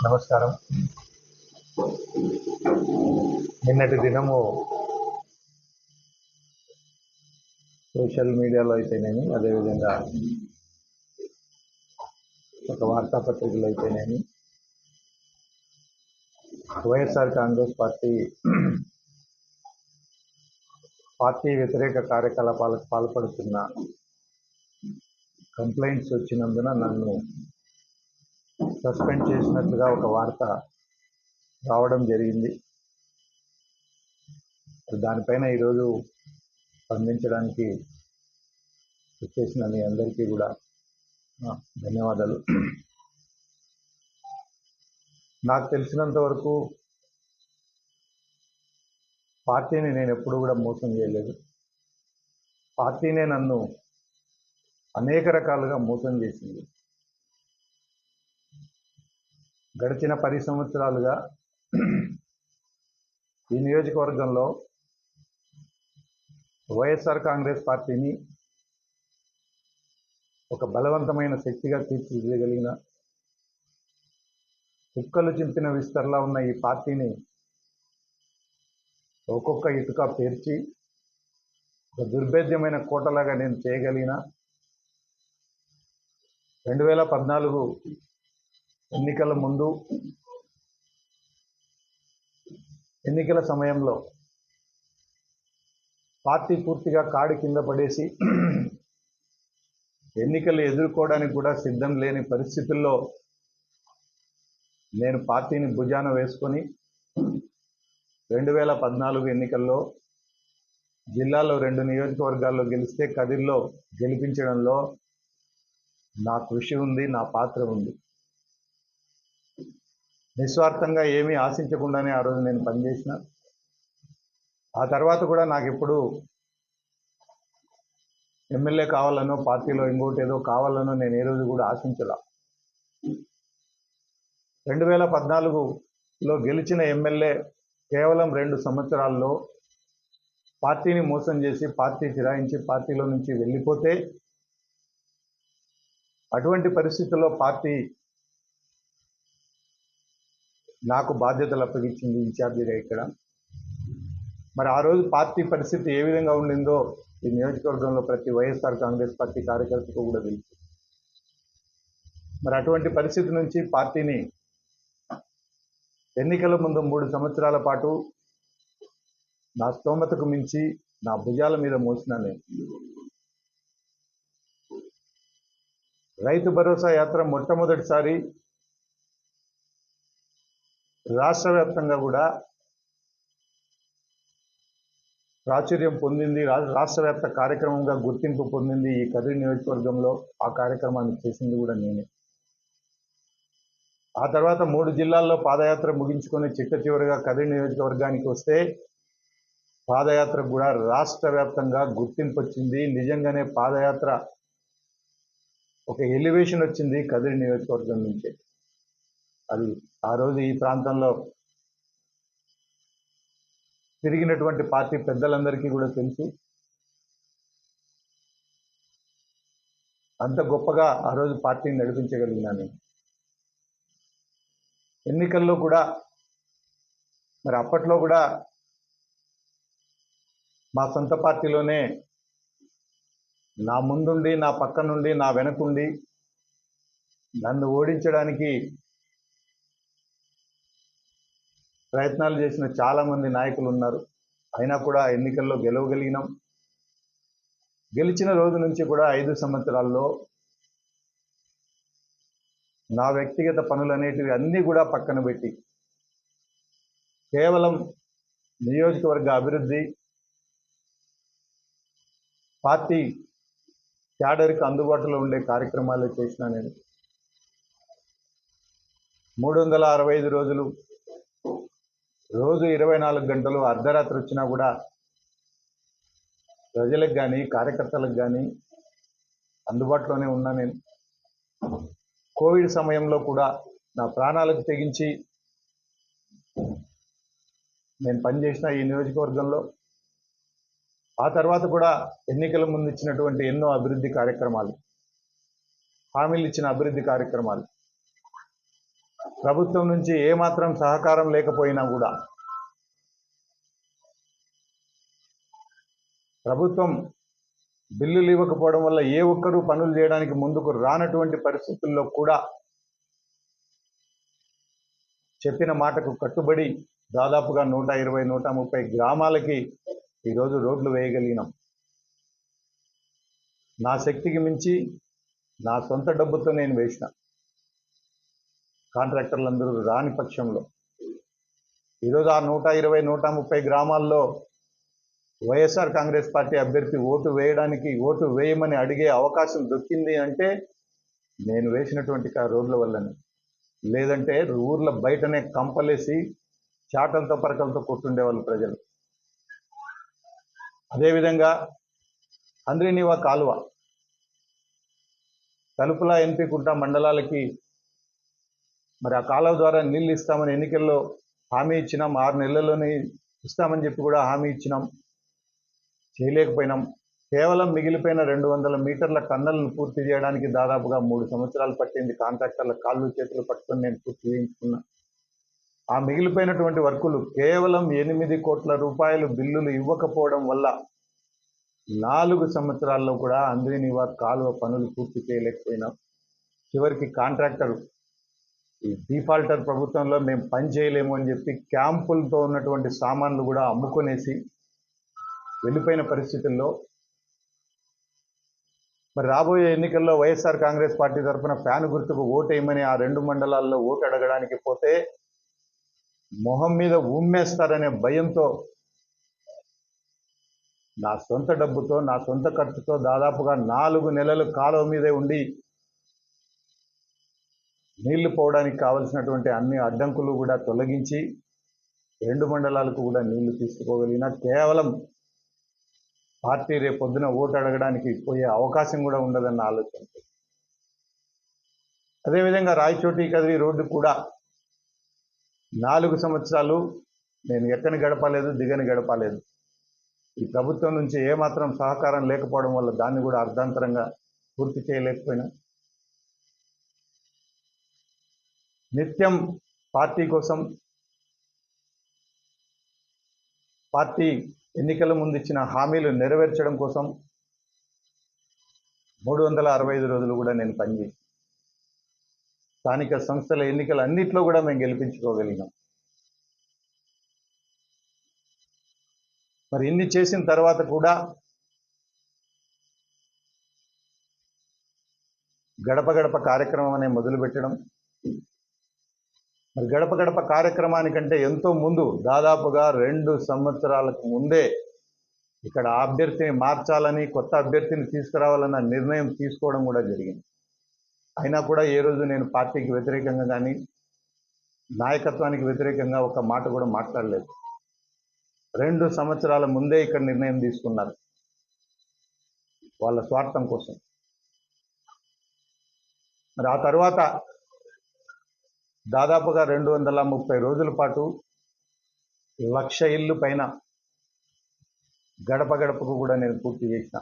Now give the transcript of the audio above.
నమస్కారం. నిన్నటి దినము సోషల్ మీడియాలో అయితేనేమి అదేవిధంగా ఒక వార్తాపత్రికలు అయితేనేమి వైఎస్ఆర్ కాంగ్రెస్ పార్టీ పార్టీ వ్యతిరేక కార్యకలాపాలకు పాల్పడుతున్న కంప్లైంట్స్ వచ్చినందున నన్ను సస్పెండ్ చేసినట్లుగా ఒక వార్త రావడం జరిగింది. దానిపైన ఈరోజు స్పందించడానికి వచ్చేసిన మీ అందరికీ కూడా ధన్యవాదాలు. నాకు తెలిసినంత వరకు పార్టీని నేను ఎప్పుడూ కూడా మోసం చేయలేదు. పార్టీనే నన్ను అనేక రకాలుగా మోసం చేసింది. గడిచిన పది సంవత్సరాలుగా ఈ నియోజకవర్గంలో వైఎస్ఆర్ కాంగ్రెస్ పార్టీని ఒక బలవంతమైన శక్తిగా తీర్చిదిద్దగలిగిన కుక్కలు చింపిన విస్తరలా ఉన్న ఈ పార్టీని ఒక్కొక్క ఇటుక పేర్చి ఒక దుర్భేద్యమైన కోటలాగా నేను చేయగలిగిన రెండు వేల పద్నాలుగు ఎన్నికల ముందు ఎన్నికల సమయంలో పార్టీ పూర్తిగా కాడి కింద పడేసి ఎన్నికలు ఎదుర్కోవడానికి కూడా సిద్ధం లేని పరిస్థితుల్లో నేను పార్టీని భుజాన వేసుకొని రెండు వేల పద్నాలుగు ఎన్నికల్లో జిల్లాలో రెండు నియోజకవర్గాల్లో గెలిస్తే కదిర్లో గెలిపించడంలో నా కృషి ఉంది నా పాత్ర ఉంది. నిస్వార్థంగా ఏమీ ఆశించకుండానే ఆ రోజు నేను పనిచేసిన. ఆ తర్వాత కూడా నాకు ఎప్పుడు ఎమ్మెల్యే కావాలనో పార్టీలో ఇంకోటి ఏదో కావాలనో నేను ఏ రోజు కూడా ఆశించలా. రెండు వేల పద్నాలుగులో గెలిచిన ఎమ్మెల్యే కేవలం రెండు సంవత్సరాల్లో పార్టీని మోసం చేసి పార్టీ ఫిరాయించి పార్టీలో నుంచి వెళ్ళిపోతే అటువంటి పరిస్థితుల్లో పార్టీ నాకు బాధ్యతలు అప్పగించింది ఇన్ఛార్జిగా ఇక్కడ. మరి ఆ రోజు పార్టీ పరిస్థితి ఏ విధంగా ఉండిందో ఈ నియోజకవర్గంలో ప్రతి వైఎస్ఆర్ కాంగ్రెస్ పార్టీ కార్యకర్తకు కూడా తెలుసు. మరి అటువంటి పరిస్థితి నుంచి పార్టీని ఎన్నికల ముందు మూడు సంవత్సరాల పాటు నా స్తోమతకు మించి నా భుజాల మీద మోసిన నేను. రైతు భరోసా యాత్ర మొట్టమొదటిసారి రాష్ట్ర వ్యాప్తంగా కూడా ప్రాచుర్యం పొందింది రా- రాష్ట్ర వ్యాప్త కార్యక్రమంగా గుర్తింపు పొందింది ఈ కర్రీ నియోజకవర్గంలో. ఆ కార్యక్రమాన్ని చేసింది కూడా నేనే. ఆ తర్వాత మూడు జిల్లాల్లో పాదయాత్ర ముగించుకొని చిట్ట చివరిగా కదిరి నియోజకవర్గానికి వస్తే పాదయాత్ర కూడా రాష్ట్ర వ్యాప్తంగా గుర్తింపు వచ్చింది. నిజంగానే పాదయాత్ర ఒక ఎలివేషన్ వచ్చింది కదిరి నియోజకవర్గం నుంచి. అది ఆ రోజు ఈ ప్రాంతంలో తిరిగినటువంటి పార్టీ పెద్దలందరికీ కూడా తెలుసు. అంత గొప్పగా ఆ రోజు పార్టీని నడిపించగలిగినాను ఎన్నికల్లో కూడా మరి అప్పట్లో కూడా మా సొంత పార్టీలోనే నా ముందుండి నా పక్క నుండి నా వెనకుండి నన్ను ఓడించడానికి ప్రయత్నాలు చేసిన చాలామంది నాయకులు ఉన్నారు. అయినా కూడా ఎన్నికల్లో గెలవగలిగినాం. గెలిచిన రోజు నుంచి కూడా ఐదు సంవత్సరాల్లో నా వ్యక్తిగత పనులు అనేటివి అన్నీ కూడా పక్కన పెట్టి కేవలం నియోజకవర్గ అభివృద్ధి పార్టీ క్యాడర్కి అందుబాటులో ఉండే కార్యక్రమాలు చేసిన నేను. మూడు వందల అరవై ఐదు రోజులు రోజు ఇరవై నాలుగు గంటలు అర్ధరాత్రి వచ్చినా కూడా ప్రజలకు కానీ కార్యకర్తలకు కానీ అందుబాటులోనే ఉన్నా నేను. కోవిడ్ సమయంలో కూడా నా ప్రాణాలకు తెగించి నేను పనిచేసిన ఈ నియోజకవర్గంలో ఆ తర్వాత కూడా ఎన్నికల ముందు ఇచ్చినటువంటి ఎన్నో అభివృద్ధి కార్యక్రమాలు హామీలు ఇచ్చిన అభివృద్ధి కార్యక్రమాలు. ప్రభుత్వం నుంచి ఏమాత్రం సహకారం లేకపోయినా కూడా ప్రభుత్వం బిల్లులు ఇవ్వకపోవడం వల్ల ఏ ఒక్కరూ పనులు చేయడానికి ముందుకు రానటువంటి పరిస్థితుల్లో కూడా చెప్పిన మాటకు కట్టుబడి దాదాపుగా నూట ఇరవై నూట ముప్పై గ్రామాలకి ఈరోజు రోడ్లు వేయగలిగినాం. నా శక్తికి మించి నా సొంత డబ్బుతో నేను వేసిన. కాంట్రాక్టర్లందరూ రాని పక్షంలో. ఈరోజు ఆ నూట ఇరవై నూట ముప్పై గ్రామాల్లో వైఎస్ఆర్ కాంగ్రెస్ పార్టీ అభ్యర్థి ఓటు వేయడానికి ఓటు వేయమని అడిగే అవకాశం దొక్కింది అంటే నేను వేసినటువంటి రోడ్ల వల్లనే. లేదంటే ఊర్ల బయటనే కంపలేసి చాటలతో పరకలతో కొట్టుండేవాళ్ళు ప్రజలు. అదేవిధంగా అంద్రినీవా కాలువ. తలుపుల ఎన్పికుంట మండలాలకి మరి ఆ కాలువ ద్వారా నీళ్ళు ఇస్తామని ఎన్నికల్లో హామీ ఇచ్చినాం. ఆరు నెలల్లోనే ఇస్తామని చెప్పి కూడా హామీ ఇచ్చినాం. చేయలేకపోయినాం. కేవలం మిగిలిపోయిన రెండు వందల మీటర్ల టన్నల్ను పూర్తి చేయడానికి దాదాపుగా మూడు సంవత్సరాలు పట్టింది. కాంట్రాక్టర్ల కాళ్ళు చేతులు పట్టుకొని నేను పూర్తి చేయించుకున్నా. ఆ మిగిలిపోయినటువంటి వర్కులు కేవలం ఎనిమిది కోట్ల రూపాయలు బిల్లులు ఇవ్వకపోవడం వల్ల నాలుగు సంవత్సరాల్లో కూడా అంద్రినివా కాలువ పనులు పూర్తి చేయలేకపోయినాం. చివరికి కాంట్రాక్టర్ ఈ డిఫాల్టర్ ప్రభుత్వంలో మేము పని చేయలేము అని చెప్పి క్యాంపులతో ఉన్నటువంటి సామాన్లు కూడా అమ్ముకొనేసి వెళ్ళిపోయిన పరిస్థితుల్లో మరి రాబోయే ఎన్నికల్లో వైఎస్ఆర్ కాంగ్రెస్ పార్టీ తరఫున ఫ్యాన్ గుర్తుకు ఓటేయమని ఆ రెండు మండలాల్లో ఓటు అడగడానికి పోతే మొహం మీద ఉమ్మేస్తారనే భయంతో నా సొంత డబ్బుతో నా సొంత ఖర్చుతో దాదాపుగా నాలుగు నెలలు కాలువ మీదే ఉండి నీళ్ళు పోవడానికి కావలసినటువంటి అన్ని అడ్డంకులు కూడా తొలగించి రెండు మండలాలకు కూడా నీళ్ళు తీసుకోగలిగిన కేవలం పార్టీ రేపొద్దున ఓటు అడగడానికి పోయే అవకాశం కూడా ఉండదన్న ఆలోచన. అదేవిధంగా రాయచోటి కదిరి రోడ్డు కూడా నాలుగు సంవత్సరాలు నేను ఎక్కని గడపలేదు దిగని గడపలేదు ఈ ప్రభుత్వం నుంచి ఏమాత్రం సహకారం లేకపోవడం వల్ల దాన్ని కూడా అర్ధాంతరంగా పూర్తి చేయలేకపోయినా నిత్యం పార్టీ కోసం పార్టీ ఎన్నికల ముందు ఇచ్చిన హామీలు నెరవేర్చడం కోసం మూడు వందల అరవై ఐదు రోజులు కూడా నేను పనిచేసి స్థానిక సంస్థల ఎన్నికలు అన్నిట్లో కూడా మేము గెలిపించుకోగలిగాం. మరి ఇన్ని చేసిన తర్వాత కూడా గడప గడప కార్యక్రమం అనే మొదలుపెట్టడం మరి గడప గడప కార్యక్రమానికంటే ఎంతో ముందు దాదాపుగా రెండు సంవత్సరాలకు ముందే ఇక్కడ అభ్యర్థిని మార్చాలని కొత్త అభ్యర్థిని తీసుకురావాలన్న నిర్ణయం తీసుకోవడం కూడా జరిగింది. అయినా కూడా ఏ రోజు నేను పార్టీకి వ్యతిరేకంగా కానీ నాయకత్వానికి వ్యతిరేకంగా ఒక మాట కూడా మాట్లాడలేదు. రెండు సంవత్సరాల ముందే ఇక్కడ నిర్ణయం తీసుకున్నారు వాళ్ళ స్వార్థం కోసం. మరి ఆ తర్వాత దాదాపుగా రెండు వందల ముప్పై రోజుల పాటు లక్ష ఇల్లు పైన గడప గడపకు కూడా నేను పూర్తి చేసిన.